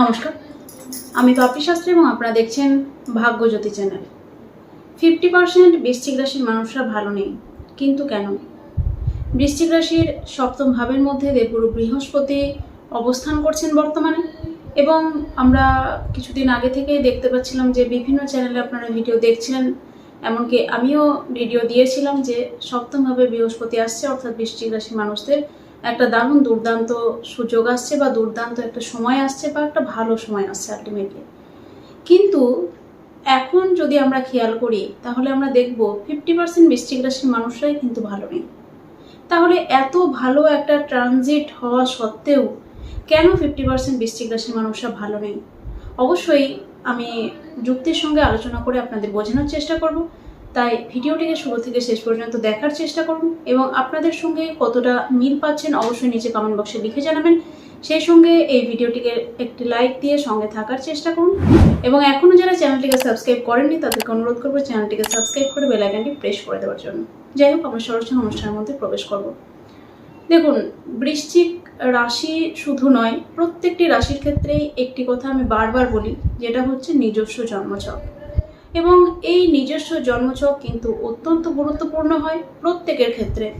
নমস্কার। আমি পাপি শাস্ত্রী এবং আপনারা দেখছেন ভাগ্যজ্যোতি চ্যানেল। ফিফটি পার্সেন্ট বৃশ্চিক রাশির মানুষরা ভালো নেই, কিন্তু কেন? বৃশ্চিক রাশির সপ্তম ভাবের মধ্যে দেবগুরু বৃহস্পতি অবস্থান করছেন বর্তমানে এবং আমরা কিছুদিন আগে থেকেই দেখতে পাচ্ছিলাম যে বিভিন্ন চ্যানেলে আপনারা ভিডিও দেখছিলেন, এমনকি আমিও ভিডিও দিয়েছিলাম যে সপ্তমভাবে বৃহস্পতি আসছে, অর্থাৎ বৃশ্চিক রাশির মানুষদের একটা দারুণ দুর্দান্ত সুযোগ আসছে বা দুর্দান্ত একটা সময় আসছে বা একটা ভালো সময় আসছে আলটিমেটলি কিন্তু এখন যদি আমরা খেয়াল করি, তাহলে আমরা দেখব ফিফটি পার্সেন্ট বৃশ্চিক রাশির মানুষরাই কিন্তু ভালো নেই। তাহলে এত ভালো একটা ট্রানজিট হওয়া সত্ত্বেও কেন ফিফটি পার্সেন্ট বৃশ্চিক রাশির মানুষরা ভালো নেই? অবশ্যই আমি যুক্তির সঙ্গে আলোচনা করে আপনাদের বোঝানোর চেষ্টা করব। তাই ভিডিওটিকে শুরু থেকে শেষ পর্যন্ত দেখার চেষ্টা করুন এবং আপনাদের সঙ্গে কতটা মিল পাচ্ছেন অবশ্যই নিচে কমেন্ট বক্সে লিখে জানাবেন। সেই সঙ্গে এই ভিডিওটিকে একটি লাইক দিয়ে সঙ্গে থাকার চেষ্টা করুন এবং এখনও যারা চ্যানেলটিকে সাবস্ক্রাইব করেননি, তাদেরকে অনুরোধ করব চ্যানেলটিকে সাবস্ক্রাইব করে বেল আইকনটি প্রেস করে দেওয়ার জন্য। যাই হোক, আমরা সরাসরি অনুষ্ঠানের মধ্যে প্রবেশ করব। দেখুন, বৃশ্চিক রাশি শুধু নয়, প্রত্যেকটি রাশির ক্ষেত্রেই একটি কথা আমি বারবার বলি, যেটা হচ্ছে নিজস্ব জন্মছক। এবং এই নিজস্ব জন্মছক কিন্তু অত্যন্ত গুরুত্বপূর্ণ হয় প্রত্যেকের ক্ষেত্রে।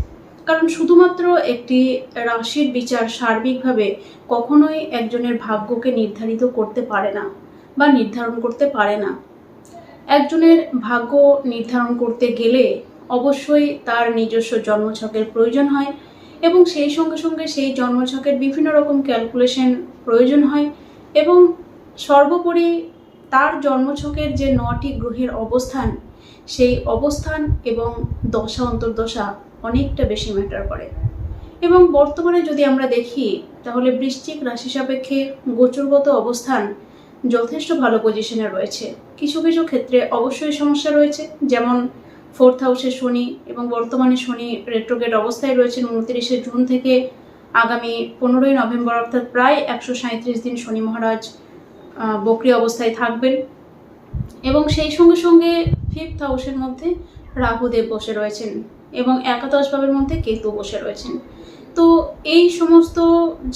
কারণ শুধুমাত্র একটি রাশির বিচার সার্বিকভাবে কখনোই একজনের ভাগ্যকে নির্ধারিত করতে পারে না বা নির্ধারণ করতে পারে না। একজনের ভাগ্য নির্ধারণ করতে গেলে অবশ্যই তার নিজস্ব জন্মছকের প্রয়োজন হয় এবং সেই সঙ্গে সঙ্গে সেই জন্মছকের বিভিন্ন রকম ক্যালকুলেশন প্রয়োজন হয় এবং সর্বোপরি তার জন্মছকের যে নটি গ্রহের অবস্থান, সেই অবস্থান এবং দশা, অন্তর্দশা অনেকটা বেশি ম্যাটার করে। এবং বর্তমানে যদি আমরা দেখি, তাহলে বৃশ্চিক রাশি সাপেক্ষে গোচরগত অবস্থান যথেষ্ট ভালো পজিশনে রয়েছে। কিছু কিছু ক্ষেত্রে অবশ্যই সমস্যা রয়েছে, যেমন ফোর্থ হাউসে শনি এবং বর্তমানে শনি রেট্রোগেট অবস্থায় রয়েছেন উনত্রিশে জুন থেকে আগামী পনেরোই নভেম্বর, অর্থাৎ প্রায় একশো দিন শনি মহারাজ বক্রি অবস্থায় থাকবেন। এবং সেই সঙ্গে সঙ্গে ফিফথ হাউসের মধ্যে রাহুদেব বসে রয়েছেন এবং একাদশ ভাবের মধ্যে কেতু বসে রয়েছেন। তো এই সমস্ত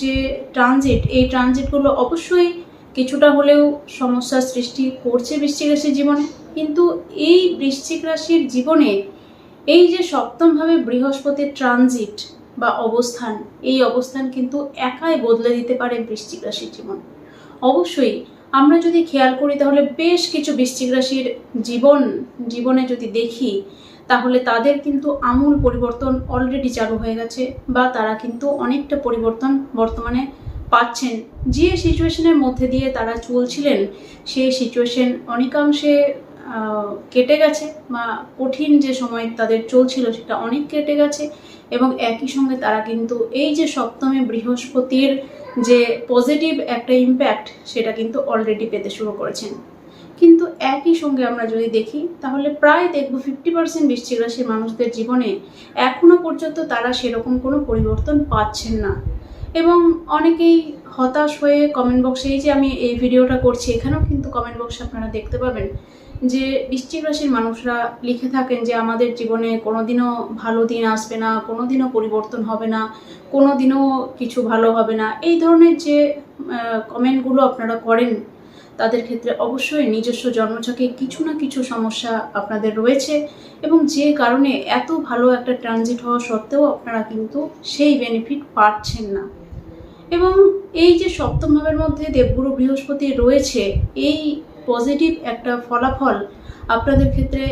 যে ট্রানজিট এই ট্রানজিটগুলো অবশ্যই কিছুটা হলেও সমস্যার সৃষ্টি করছে বৃশ্চিক রাশির জীবনে। কিন্তু এই বৃশ্চিক রাশির জীবনে এই যে সপ্তমভাবে বৃহস্পতির ট্রানজিট বা অবস্থান, এই অবস্থান কিন্তু একাই বদলে দিতে পারে বৃশ্চিক রাশির জীবন। অবশ্যই আমরা যদি খেয়াল করি তাহলে বেশ কিছু বৃশ্চিক রাশির জীবন, জীবনে যদি দেখি, তাহলে তাদের কিন্তু আমূল পরিবর্তন অলরেডি চালু হয়ে গেছে বা তারা কিন্তু অনেকটা পরিবর্তন বর্তমানে পাচ্ছেন। যে সিচুয়েশনের মধ্যে দিয়ে তারা চলছিলেন, সেই সিচুয়েশন অনেকাংশে কেটে গেছে বা কঠিন যে সময় তাদের চলছিল সেটা অনেক কেটে গেছে এবং একই সঙ্গে তারা কিন্তু এই যে সপ্তমে বৃহস্পতির যে পজিটিভ একটা ইম্প্যাক্ট সেটা কিন্তু অলরেডি পেতে শুরু করেছেন। কিন্তু একই সঙ্গে আমরা যদি দেখি, তাহলে প্রায় দেখব ফিফটি পার্সেন্ট বৃষ্টিক রাশির মানুষদের জীবনে এখনও পর্যন্ত তারা সেরকম কোনো পরিবর্তন পাচ্ছেন না। এবং অনেকেই হতাশ হয়ে কমেন্ট বক্সে এই যে আমি এই ভিডিওটা করছি, এখানেও কিন্তু কমেন্ট বক্সে আপনারা দেখতে পাবেন যে বৃশ্চিক রাশির মানুষরা লিখে থাকেন যে আমাদের জীবনে কোনোদিনও ভালো দিন আসবে না, কোনোদিনও পরিবর্তন হবে না, কোনোদিনও কিছু ভালো হবে না। এই ধরনের যে কমেন্টগুলো আপনারা করেন, তাদের ক্ষেত্রে অবশ্যই নিজস্ব জন্মছকে কিছু না কিছু সমস্যা আপনাদের রয়েছে এবং যে কারণে এত ভালো একটা ট্রানজিট হওয়া সত্ত্বেও আপনারা কিন্তু সেই বেনিফিট পাচ্ছেন না। এবং এই যে সপ্তম ভাবের মধ্যে দেবগুরু বৃহস্পতি রয়েছে, এই পজিটিভ একটা ফলাফল আপনাদের ক্ষেত্রে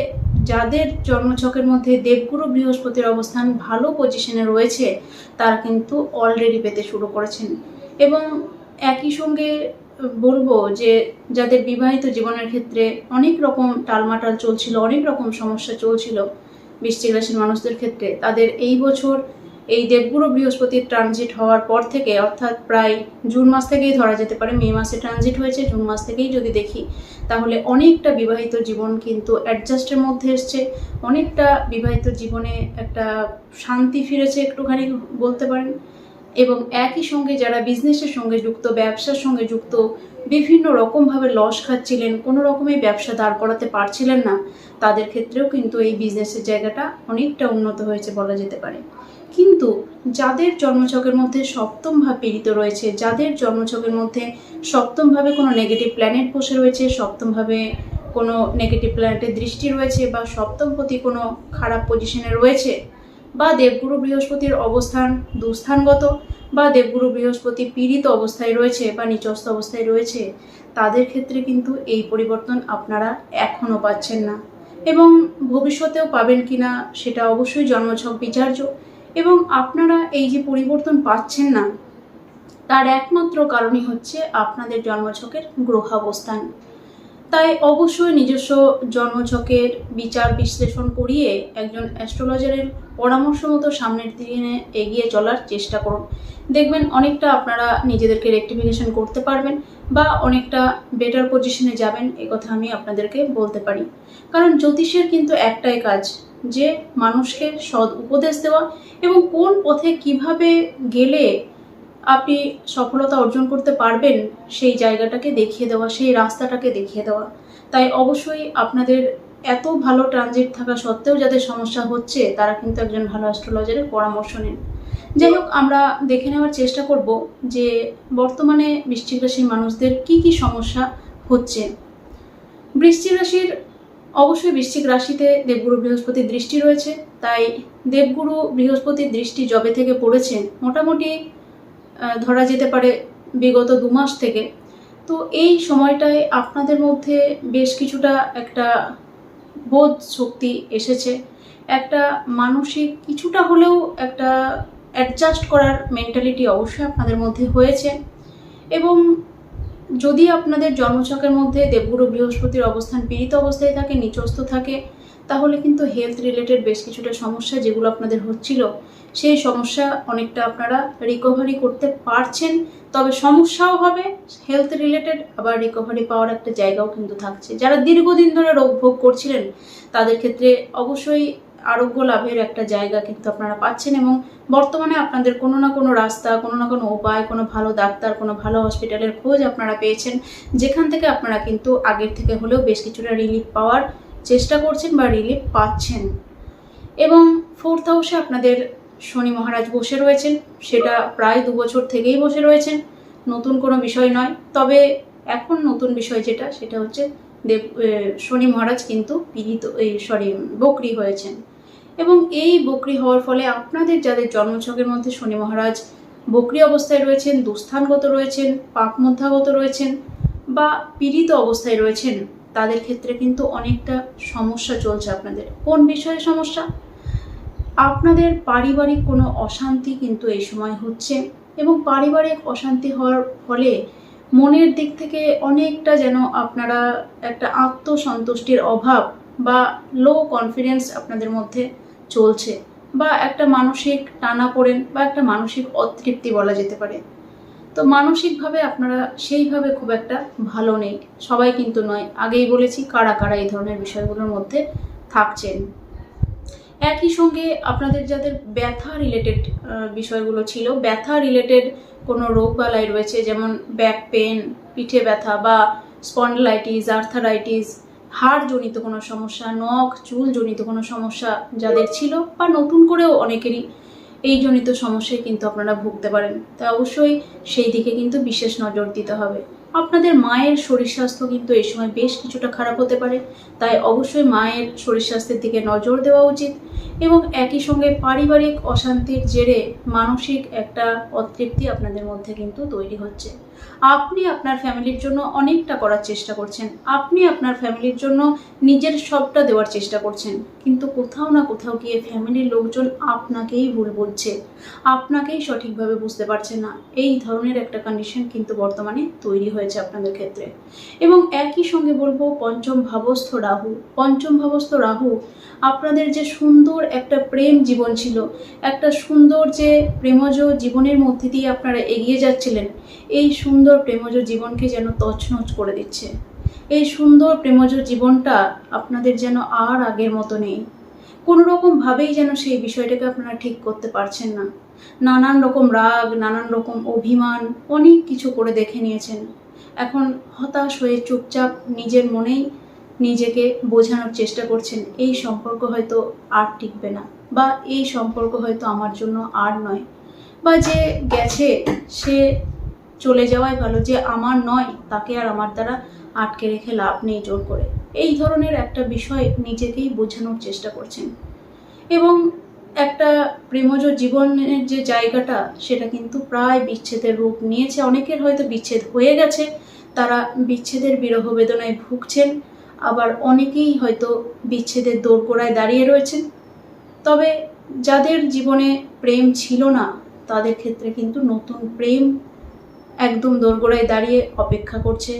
যাদের জন্মছকের মধ্যে দেবগুরু বৃহস্পতির অবস্থান ভালো পজিশনে রয়েছে, তারা কিন্তু অলরেডি পেতে শুরু করেছেন। এবং একই সঙ্গে বলব যে যাদের বিবাহিত জীবনের ক্ষেত্রে অনেক রকম টালমাটাল চলছিল, অনেক রকম সমস্যা চলছিল বৃশ্চিক রাশির মানুষদের ক্ষেত্রে, তাদের এই বছর এই দেবগুরু বৃহস্পতির ট্রানজিট হওয়ার পর থেকে, অর্থাৎ প্রায় জুন মাস থেকেই ধরা যেতে পারে, মে মাসে ট্রানজিট হয়েছে, জুন মাস থেকেই যদি দেখি, তাহলে অনেকটা বিবাহিত জীবন কিন্তু অ্যাডজাস্টের মধ্যে এসছে। অনেকটা বিবাহিত জীবনে একটা শান্তি ফিরেছে একটুখানি বলতে পারেন। এবং একই সঙ্গে যারা বিজনেসের সঙ্গে যুক্ত, ব্যবসার সঙ্গে যুক্ত, বিভিন্ন রকমভাবে লস খাচ্ছিলেন, কোনো রকমের ব্যবসা দাঁড় করাতে পারছিলেন না, তাদের ক্ষেত্রেও কিন্তু এই বিজনেসের জায়গাটা অনেকটা উন্নত হয়েছে বলা যেতে পারে। কিন্তু যাদের জন্মছকের মধ্যে সপ্তম ভাব পীড়িত রয়েছে, যাদের জন্মছকের মধ্যে সপ্তমভাবে কোনো নেগেটিভ প্ল্যানেট বসে রয়েছে সপ্তমভাবে কোনো নেগেটিভ প্ল্যানেটের দৃষ্টি রয়েছে বা সপ্তম প্রতি কোনো খারাপ পজিশনে রয়েছে, বা দেবগুরু বৃহস্পতির অবস্থান দুস্থানগত, বা দেবগুরু বৃহস্পতি পীড়িত অবস্থায় রয়েছে বা নিচস্থ অবস্থায় রয়েছে, তাদের ক্ষেত্রে কিন্তু এই পরিবর্তন আপনারা এখনও পাচ্ছেন না। এবং ভবিষ্যতেও পাবেন কিনা সেটা অবশ্যই জন্মছক বিচার্য এবং আপনারা এই যে পরিবর্তন পাচ্ছেন না, তার একমাত্র কারণই হচ্ছে আপনাদের জন্মছকের গ্রহাবস্থান। তাই অবশ্যই নিজস্ব জন্মছকের বিচার বিশ্লেষণ করিয়ে একজন অ্যাস্ট্রোলজারের পরামর্শ মতো সামনের দিনে এগিয়ে চলার চেষ্টা করুন। দেখবেন অনেকটা আপনারা নিজেদেরকে রেক্টিফিকেশন করতে পারবেন বা অনেকটা বেটার পজিশনে যাবেন কথা আমি আপনাদেরকে বলতে পারি। কারণ জ্যোতিষের কিন্তু একটাই কাজ যে মানুষকে সৎ উপদেশ দেওয়া এবং কোন পথে কীভাবে গেলে আপনি সফলতা অর্জন করতে পারবেন, সেই জায়গাটাকে দেখিয়ে দেওয়া, সেই রাস্তাটাকে দেখিয়ে দেওয়া। তাই অবশ্যই আপনাদের এত ভালো ট্রানজিট থাকা সত্ত্বেও যাদের সমস্যা হচ্ছে, তারা কিন্তু একজন ভালো অ্যাস্ট্রোলজারের পরামর্শ নেন। যাই হোক, আমরা দেখে নেওয়ার চেষ্টা করব যে বর্তমানে বৃশ্চিক রাশির মানুষদের কি কি সমস্যা হচ্ছে। বৃশ্চিক রাশির অবশ্যই বৃশ্চিক রাশিতে দেবগুরু বৃহস্পতির দৃষ্টি রয়েছে, তাই দেবগুরু বৃহস্পতির দৃষ্টি জবে থেকে পড়েছে, মোটামুটি ধরা যেতে পারে বিগত দু মাস থেকে। তো এই সময়টায় আপনাদের মধ্যে বেশ কিছুটা একটা বোধ শক্তি এসেছে, একটা মানসিক কিছুটা হলেও একটা অ্যাডজাস্ট করার মেন্টালিটি অবশ্যই আপনাদের মধ্যে হয়েছে। এবং যদি আপনাদের জন্মছকের মধ্যে দেবগুরু বৃহস্পতির অবস্থান পীড়িত অবস্থায় থাকে, নিচস্থ থাকে, তাহলে কিন্তু হেলথ রিলেটেড বেশ কিছুটা সমস্যা যেগুলো আপনাদের হচ্ছিল, সেই সমস্যা অনেকটা আপনারা রিকভারি করতে পারছেন, তবে সমস্যাও হবে হেলথ রিলেটেড আবার রিকভারি পাওয়ার একটা জায়গাও কিন্তু থাকছে। যারা দীর্ঘদিন ধরে রোগ ভোগ করছিলেন, তাদের ক্ষেত্রে অবশ্যই আরোগ্য লাভের একটা জায়গা কিন্তু আপনারা পাচ্ছেন এবং বর্তমানে আপনাদের কোনো না কোনো রাস্তা, কোনো না কোনো উপায়, কোনো ভালো ডাক্তার, কোনো ভালো হসপিটালের খোঁজ আপনারা পেয়েছেন। যেখান থেকে আপনারা কিন্তু আগের থেকে হলেও বেশ কিছুটা রিলিফ পাওয়ার চেষ্টা করছেন বা রিলিফ পাচ্ছেন। এবং ফোর্থ হাউসে আপনাদের শনি মহারাজ বসে রয়েছেন। সেটা প্রায় দু বছর থেকেই বসে রয়েছেন। নতুন কোনো বিষয় নয়। তবে এখন নতুন বিষয় যেটা, সেটা হচ্ছে দেব শনি মহারাজ কিন্তু পীড়িত সরি বকরি হয়েছেন। এবং এই বকরি হওয়ার ফলে আপনাদের যাদের জন্মছকের মধ্যে শনি মহারাজ বকরি অবস্থায় রয়েছেন, দুস্থানগত রয়েছেন পাপ মধ্যাগত রয়েছেন বা পীড়িত অবস্থায় রয়েছেন, তাদের ক্ষেত্রে কিন্তু অনেকটা সমস্যা চলছে আপনাদের। কোন বিষয়ে সমস্যা? আপনাদের পারিবারিক কোনো অশান্তি কিন্তু এই সময় হচ্ছে এবং পারিবারিক অশান্তি হওয়ার ফলে মনের দিক থেকে অনেকটা যেন আপনারা একটা আত্মসন্তুষ্টির অভাব বা লো কনফিডেন্স আপনাদের মধ্যে চলছে বা একটা মানসিক টানা পড়েন বা একটা মানসিক অতৃপ্তি বলা যেতে পারে। তো মানসিকভাবে আপনারা সেইভাবে খুব একটা ভালো নেই। সবাই কিন্তু নয়, আগেই বলেছি কারা কারা এই ধরনের বিষয়গুলোর মধ্যে থাকছেন। একই সঙ্গে আপনাদের যাদের ব্যথা রিলেটেড বিষয়গুলো ছিল, ব্যথা রিলেটেড কোনো রোগ বালাই রয়েছে, যেমন ব্যাক পেন পিঠে ব্যথা বা স্পন্ডলাইটিস আর্থারাইটিস হাড়জনিত কোনো সমস্যা, নখ, চুল জনিত কোনো সমস্যা যাদের ছিল বা নতুন করেও অনেকেরই এই জনিত সমস্যায় কিন্তু আপনারা ভুগতে পারেন। তাই অবশ্যই সেই দিকে কিন্তু বিশেষ নজর দিতে হবে। আপনাদের মায়ের শরীর স্বাস্থ্য কিন্তু এই সময় বেশ কিছুটা খারাপ হতে পারে। তাই অবশ্যই মায়ের শরীর স্বাস্থ্যের দিকে নজর দেওয়া উচিত এবং একই সঙ্গে পারিবারিক অশান্তির জেরে মানসিক একটা অতৃপ্তি আপনাদের মধ্যে কিন্তু তৈরি হচ্ছে। আপনি আপনার ফ্যামিলির জন্য অনেকটা করার চেষ্টা করছেন। আপনি আপনার ফ্যামিলির জন্য নিজের সবটা দেওয়ার চেষ্টা করছেন। কিন্তু কোথাও না কোথাও গিয়ে ফ্যামিলির লোকজন আপনাকেই ভুল বলছে। আপনাকেই সঠিকভাবে বুঝতে পারছে না। এই ধরনের একটা কন্ডিশন কিন্তু বর্তমানে তৈরি হয়েছে আপনাদের ক্ষেত্রে। এবং একই সঙ্গে বলব, পঞ্চম ভাবস্থ রাহু। পঞ্চম ভাবস্থ রাহু আপনাদের যে সুন্দর একটা প্রেম জীবন ছিল, একটা সুন্দর যে প্রেমজ জীবনের মধ্যে দিয়ে আপনারা এগিয়ে যাচ্ছিলেন, এই সুন্দর প্রেমজ জীবনকে যেন তছনছ করে দিচ্ছে। এই সুন্দর প্রেমজ জীবনটা আপনাদের যেন আর আগের মতো নেই। কোনো রকম ভাবেই যেন সেই বিষয়টাকে আপনারা ঠিক করতে পারছেন না। নানান রকম রাগ, নানান রকম অভিমান, অনেক কিছু করে দেখে নিয়েছেন। এখন হতাশ হয়ে চুপচাপ নিজের মনেই নিজেকে বোঝানোর চেষ্টা করছেন, এই সম্পর্ক হয়তো আর টিকবে না বা এই সম্পর্ক হয়তো আমার জন্য আর নয়। বা যে গেছে, সে চলে যাওয়াই ভালো, যে আমার নয়, তাকে আর আমার দ্বারা আটকে রেখে লাভ নেই জোর করে। এই ধরনের একটা বিষয় নিজেকেই বোঝানোর চেষ্টা করছেন। এবং একটা প্রেমজ জীবনের যে জায়গাটা, সেটা কিন্তু প্রায় বিচ্ছেদের রূপ নিয়েছে। অনেকের হয়তো বিচ্ছেদ হয়ে গেছে, তারা বিচ্ছেদের বিরহ বেদনায় ভুগছেন, আবার অনেকেই হয়তো বিচ্ছেদের দোরগোড়ায় দাঁড়িয়ে রয়েছেন। তবে যাদের জীবনে প্রেম ছিল না, তাদের ক্ষেত্রে কিন্তু নতুন প্রেম একদম দোরগোড়ায় দাঁড়িয়ে অপেক্ষা করছে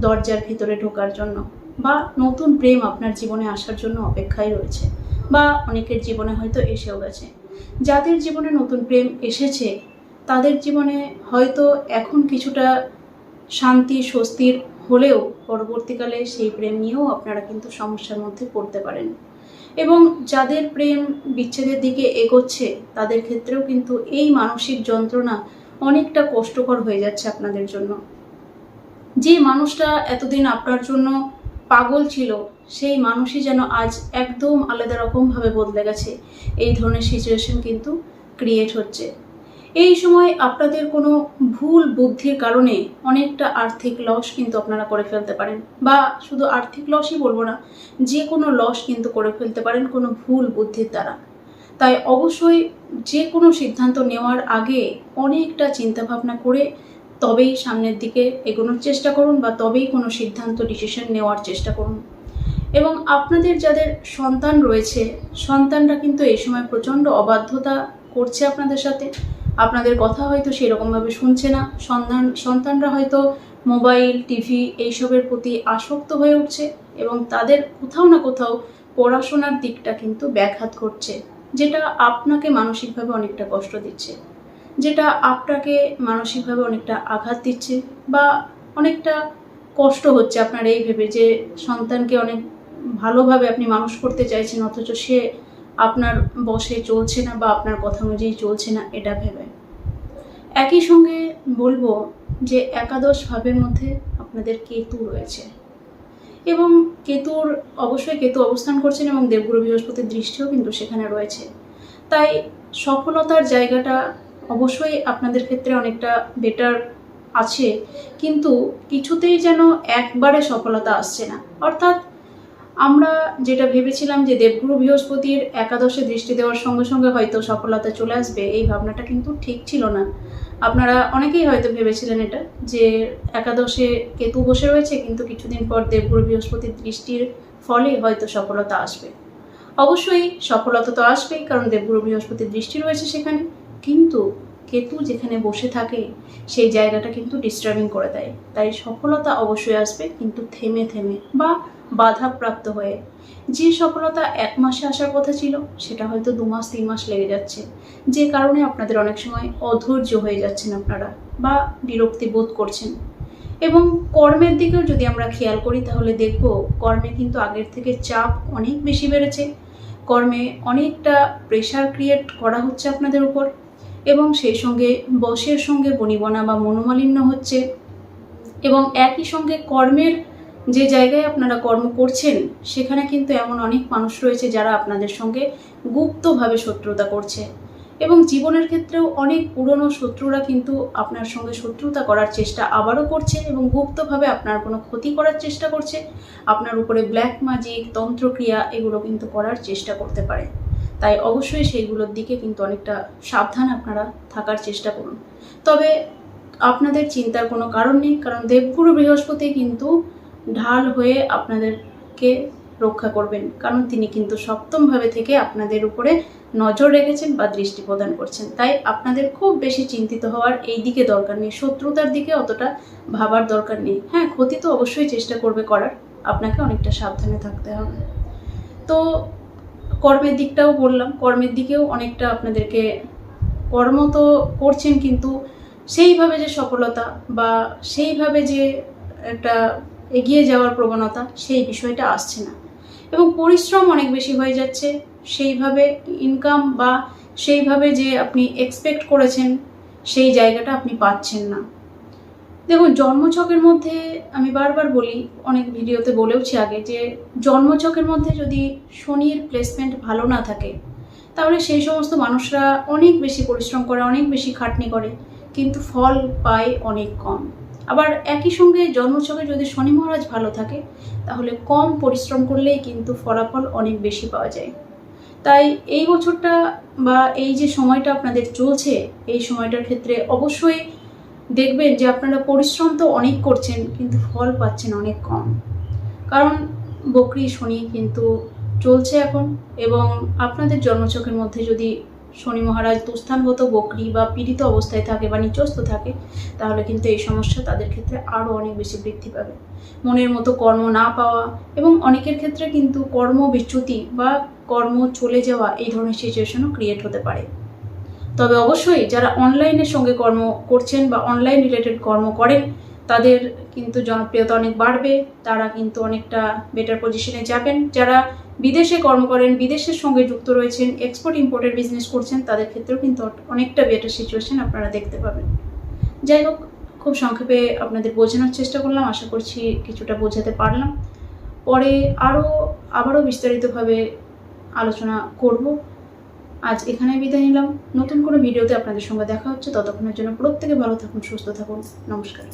দরজার ভিতরে ঢোকার জন্য বা নতুন প্রেম আপনার জীবনে আসার জন্য অপেক্ষায় রয়েছে বা অনেকের জীবনে হয়তো এসেও গেছে। যাদের জীবনে নতুন প্রেম এসেছে, তাদের জীবনে হয়তো এখন কিছুটা শান্তি, স্বস্তির হলেও পরবর্তীকালে সেই প্রেম নিয়েও আপনারা কিন্তু সমস্যার মধ্যে পড়তে পারেন। এবং যাদের প্রেম বিচ্ছেদের দিকে এগোচ্ছে, তাদের ক্ষেত্রেও কিন্তু এই মানসিক যন্ত্রণা অনেকটা কষ্টকর হয়ে যাচ্ছে আপনাদের জন্য। যে মানুষটা এতদিন আপনার জন্য পাগল ছিল, সেই মানুষই যেন আজ একদম আলাদা রকমভাবে বদলে গেছে। এই ধরনের সিচুয়েশন কিন্তু ক্রিয়েট হচ্ছে। এই সময় আপনাদের কোনো ভুল বুদ্ধির কারণে অনেকটা আর্থিক লস কিন্তু আপনারা করে ফেলতে পারেন। বা শুধু আর্থিক লসই বলব না, যে কোনো লস কিন্তু করে ফেলতে পারেন কোনো ভুল বুদ্ধির দ্বারা। তাই অবশ্যই যে কোনো সিদ্ধান্ত নেওয়ার আগে অনেকটা চিন্তাভাবনা করে তবেই সামনের দিকে এগোনোর চেষ্টা করুন বা তবেই কোনো সিদ্ধান্ত ডিসিশন নেওয়ার চেষ্টা করুন। এবং আপনাদের যাদের সন্তান রয়েছে, সন্তানরা কিন্তু এই সময় প্রচণ্ড অবাধ্যতা করছে আপনাদের সাথে। আপনাদের কথা হয়তো সেরকমভাবে শুনছে না। সন্তান সন্তানরা হয়তো মোবাইল, টিভি এইসবের প্রতি আসক্ত হয়ে উঠছে এবং তাদের কোথাও না কোথাও পড়াশোনার দিকটা কিন্তু ব্যাঘাত ঘটছে। যেটা আপনাকে মানসিকভাবে অনেকটা কষ্ট দিচ্ছে, যেটা আপনাকে মানসিকভাবে অনেকটা আঘাত দিচ্ছে বা অনেকটা কষ্ট হচ্ছে আপনার এই ভেবে যে সন্তানকে অনেক ভালোভাবে আপনি মানুষ করতে চাইছেন, অথচ সে আপনার বসে চলছে না বা আপনার কথা অনুযায়ী চলছে না, এটা ভেবে। একই সঙ্গে বলব যে একাদশ ভাবের মধ্যে আপনাদের কেতু রয়েছে। এবং কেতুর, অবশ্যই কেতু অবস্থান করছেন এবং দেবগুরু বৃহস্পতির দৃষ্টিও কিন্তু সেখানে রয়েছে। তাই সফলতার জায়গাটা অবশ্যই আপনাদের ক্ষেত্রে অনেকটা বেটার আছে, কিন্তু কিছুতেই যেন একবারে সফলতা আসছে না। অর্থাৎ আমরা যেটা ভেবেছিলাম যে দেবগুরু বৃহস্পতির একাদশে দৃষ্টি দেওয়ার সঙ্গে সঙ্গে হয়তো সফলতা চলে আসবে, এই ভাবনাটা কিন্তু ঠিক ছিল না। আপনারা অনেকেই হয়তো ভেবেছিলেন এটা, যে একাদশে কেতু বসে রয়েছে, কিন্তু কিছুদিন পর দেবগুরু বৃহস্পতির দৃষ্টির ফলে হয়তো সফলতা আসবে। অবশ্যই সফলতা তো আসবেই, কারণ দেবগুরু বৃহস্পতির দৃষ্টি রয়েছে সেখানে, কিন্তু কেতু যেখানে বসে থাকে, সেই জায়গাটা কিন্তু ডিস্টার্বিং করে দেয়। তাই সফলতা অবশ্যই আসবে, কিন্তু থেমে থেমে বা বাধাপ্রাপ্ত হয়ে। যে সফলতা এক মাসে আসার কথা ছিল, সেটা হয়তো দু মাস, তিন মাস লেগে যাচ্ছে। যে কারণে আপনাদের অনেক সময় অধৈর্য হয়ে যাচ্ছেন আপনারা বা বিরক্তি বোধ করছেন। এবং কর্মের দিকেও যদি আমরা খেয়াল করি, তাহলে দেখব কর্মে কিন্তু আগের থেকে চাপ অনেক বেশি বেড়েছে। কর্মে অনেকটা প্রেশার ক্রিয়েট করা হচ্ছে আপনাদের উপর। এবং সেই সঙ্গে বসের সঙ্গে বনিবনা বা মনোমালিন্য হচ্ছে। এবং একই সঙ্গে কর্মের যে জায়গায় আপনারা কর্ম করছেন, সেখানে কিন্তু এমন অনেক মানুষ রয়েছে যারা আপনাদের সঙ্গে গুপ্তভাবে শত্রুতা করছে। এবং জীবনের ক্ষেত্রেও অনেক পুরনো শত্রুরা কিন্তু আপনার সঙ্গে শত্রুতা করার চেষ্টা আবারও করছে এবং গুপ্তভাবে আপনার কোনো ক্ষতি করার চেষ্টা করছে। আপনার উপরে ব্ল্যাক ম্যাজিক তন্ত্রক্রিয়া এগুলো কিন্তু করার চেষ্টা করতে পারে। তাই অবশ্যই সেইগুলোর দিকে কিন্তু অনেকটা সাবধান আপনারা থাকার চেষ্টা করুন। তবে আপনাদের চিন্তার কোনো কারণ নেই, কারণ দেবগুরু বৃহস্পতি কিন্তু ঢাল হয়ে আপনাদেরকে রক্ষা করবেন। কারণ তিনি কিন্তু সপ্তমভাবে থেকে আপনাদের উপরে নজর রেখেছেন বা দৃষ্টি প্রদান করছেন। তাই আপনাদের খুব বেশি চিন্তিত হওয়ার এই দিকে দরকার নেই। শত্রুতার দিকে অতটা ভাবার দরকার নেই। হ্যাঁ ক্ষতি তো অবশ্যই চেষ্টা করবে করার। আপনাকে অনেকটা সাবধানে থাকতে হবে। তো কর্মের দিকটাও বললাম। কর্মের দিকেও অনেকটা আপনাদেরকে কর্ম তো করছেন কিন্তু সেইভাবে যে সফলতা বা সেইভাবে যে একটা এগিয়ে যাওয়ার প্রবণতা সেই বিষয়টা আসছে না। এবং পরিশ্রম অনেক বেশি হয়ে যাচ্ছে। সেইভাবে ইনকাম বা সেইভাবে যে আপনি এক্সপেক্ট করেছেন, সেই জায়গাটা আপনি পাচ্ছেন না। দেখুন, জন্মছকের মধ্যে আমি বারবার বলি, অনেক ভিডিওতে বলেওছি আগে যে জন্মছকের মধ্যে যদি শনির প্লেসমেন্ট ভালো না থাকে, তাহলে সেই সমস্ত মানুষরা অনেক বেশি পরিশ্রম করে, অনেক বেশি খাটনি করে, কিন্তু ফল পায় অনেক কম। আবার একই সঙ্গে জন্মছকে যদি শনি মহারাজ ভালো থাকে, তাহলে কম পরিশ্রম করলেই কিন্তু ফলাফল অনেক বেশি পাওয়া যায়। তাই এই বছরটা বা এই যে সময়টা আপনাদের চলছে, এই সময়টার ক্ষেত্রে অবশ্যই দেখবেন যে আপনারা পরিশ্রম তো অনেক করছেন, কিন্তু ফল পাচ্ছেন অনেক কম। কারণ বকরি, শনি কিন্তু চলছে এখন এবং আপনাদের জন্মছকের মধ্যে যদি শনি মহারাজ দুস্থানগত বকরি বা পীড়িত অবস্থায় থাকে বা নিচস্ত থাকে, তাহলে কিন্তু এই সমস্যা তাদের ক্ষেত্রে আরও অনেক বেশি বৃদ্ধি পাবে। মনের মতো কর্ম না পাওয়া এবং অনেকের ক্ষেত্রে কিন্তু কর্ম বিচ্যুতি বা কর্ম চলে যাওয়া এই ধরনের সিচুয়েশনও ক্রিয়েট হতে পারে। তবে অবশ্যই যারা অনলাইনের সঙ্গে কর্ম করছেন বা অনলাইন রিলেটেড কর্ম করেন তাদের কিন্তু জনপ্রিয়তা অনেক বাড়বে, তারা কিন্তু অনেকটা বেটার পজিশনে যাবেন। যারা বিদেশে কর্ম করেন, বিদেশের সঙ্গে যুক্ত রয়েছেন এক্সপোর্ট ইম্পোর্টের বিজনেস করছেন, তাদের ক্ষেত্রেও কিন্তু অনেকটা বেটার সিচুয়েশন আপনারা দেখতে পাবেন। যাই হোক, খুব সংক্ষেপে আপনাদের বোঝানোর চেষ্টা করলাম, আশা করছি কিছুটা বোঝাতে পারলাম। পরে আরও আবারও বিস্তারিতভাবে আলোচনা করব। আজ এখানে বিদায় নিলাম। নতুন কোনো ভিডিওতে আপনাদের সঙ্গে দেখা হচ্ছে। ততক্ষণের জন্য প্রত্যেকে ভালো থাকুন, সুস্থ থাকুন। নমস্কার।